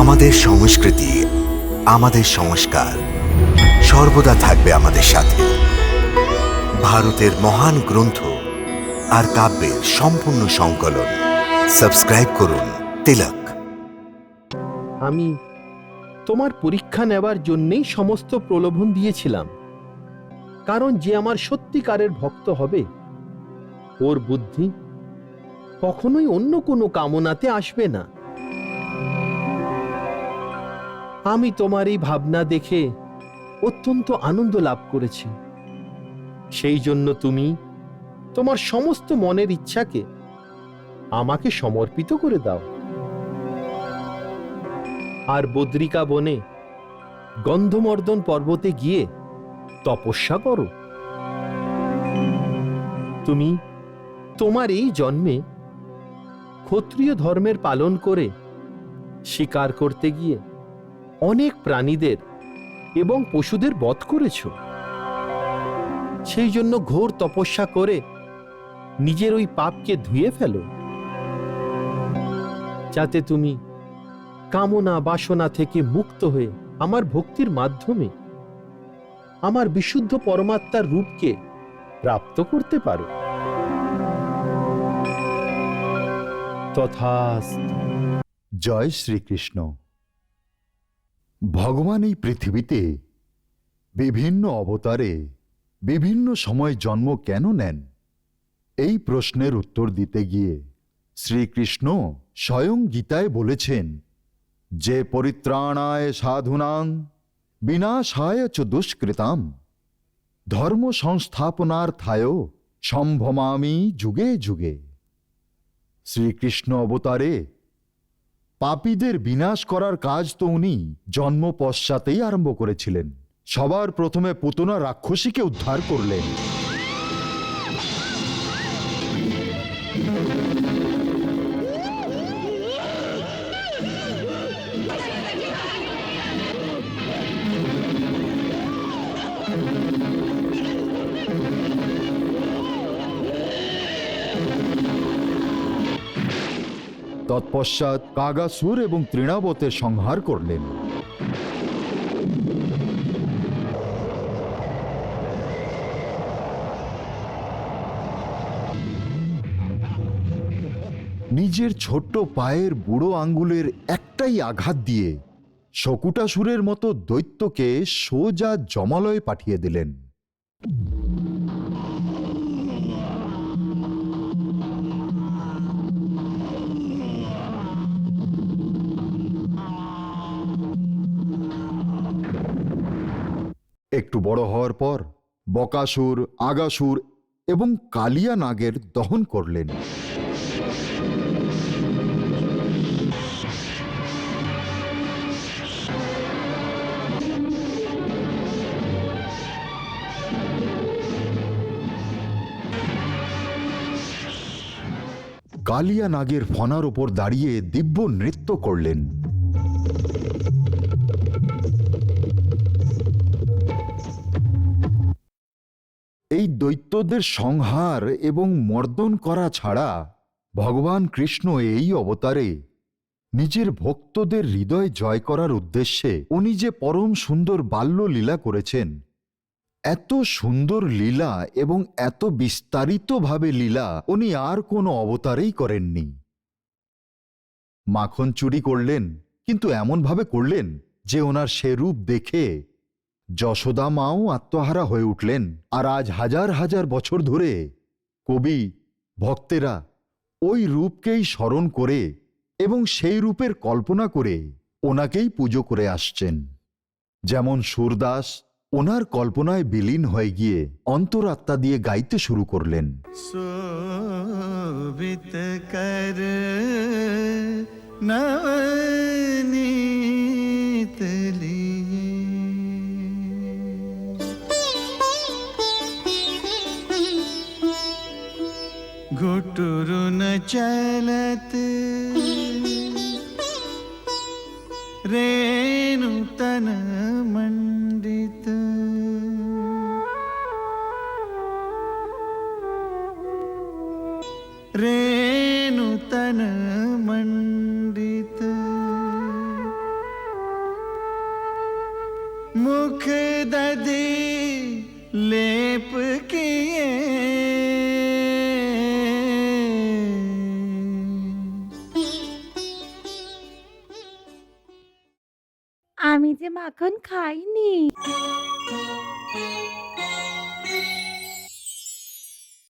আমাদের সংস্কৃতি, আমাদের সংস্কার সর্বদা থাকবে আমাদের সাথে। ভারতের মহান গ্রন্থ আর কাব্যের সম্পূর্ণ সংকলন। সাবস্ক্রাইব করুন তিলক। আমি তোমার পরীক্ষা নেবার জন্যেই সমস্ত প্রলোভন দিয়েছিলাম, কারণ যে আমার সত্যিকারের ভক্ত হবে, ওর বুদ্ধি কখনোই অন্য কোনো কামনাতে আসবে না। আমি তোমার এই ভাবনা দেখে অত্যন্ত আনন্দ লাভ করেছি। সেই জন্য তুমি তোমার সমস্ত মনের ইচ্ছাকে আমাকে সমর্পিত করে দাও। আর বদ্রিকা বনে গন্ধমর্দন পর্বতে গিয়ে তপস্যা করো। তুমি তোমার এই জন্মে ক্ষত্রিয় ধর্মের পালন করে শিকার করতে গিয়ে অনেক প্রাণীদের এবং পশুদের বধ করেছ। সেই জন্য ঘোর তপস্যা করে নিজের ওই পাপকে ধুয়ে ফেলো, যাতে তুমি কামনা বাসনা থেকে মুক্ত হয়ে আমার ভক্তির মাধ্যমে আমার বিশুদ্ধ পরমাত্মার রূপকে প্রাপ্ত করতে পারো। তথা জয় শ্রীকৃষ্ণ। ভগবান এই পৃথিবীতে বিভিন্ন অবতারে, বিভিন্ন সময় জন্ম কেন নেন? এই প্রশ্নের উত্তর দিতে গিয়ে শ্রীকৃষ্ণ স্বয়ং গীতায় বলেছেন, যে পরিত্রাণায় সাধুনাং, বিনাশায় চ দুষ্কৃতাম। ধর্ম সংস্থাপনার্থায় সম্ভমামি যুগে যুগে। শ্রীকৃষ্ণ অবতারে পাপীদের বিনাশ করার কাজ তো উনি জন্ম পশ্চাতেই আরম্ভ করেছিলেন। সবার প্রথমে পুতনা রাক্ষসীকে উদ্ধার করলেন। তৎপশ্চাৎ কাগাসুর এবং তৃণাবতের সংহার করলেন। নিজের ছোট্ট পায়ের বুড়ো আঙ্গুলের একটাই আঘাত দিয়ে শকুটাসুরের মতো দৈত্যকে সোজা জমালয়ে পাঠিয়ে দিলেন। একটু বড় হওয়ার পর বকাসুর, আগাসুর এবং কালিয়া নাগের দহন করলেন। কালিয়া নাগের ফনার ওপর দাঁড়িয়ে দিব্য নৃত্য করলেন। এই দৈত্যদের সংহার এবং মর্দন করা ছাড়া ভগবান কৃষ্ণ এই অবতারে নিজের ভক্তদের হৃদয় জয় করার উদ্দেশ্যে উনি যে পরম সুন্দর বাল্য লীলা করেছেন, এত সুন্দর লীলা এবং এত বিস্তারিতভাবে লীলা উনি আর কোনো অবতারেই করেননি। মাখন চুরি করলেন, কিন্তু এমনভাবে করলেন যে ওনার সে রূপ দেখে যশোদা মাও আত্মহারা হয়ে উঠলেন আর আজ হাজার হাজার বছর ধরে কবি, ভক্তেরা ওই রূপকেই স্মরণ করে এবং সেই রূপের কল্পনা করে ওনাকেই পুজো করে আসছেন। যেমন সুরদাস ওনার কল্পনায় বিলীন হয়ে গিয়ে অন্তরাত্মা দিয়ে গাইতে শুরু করলেন। নবনী चलत रेणुतन मण्डित रेणुतन मण्डित मुख दधि लेप ามิจิมาค้นขายนี่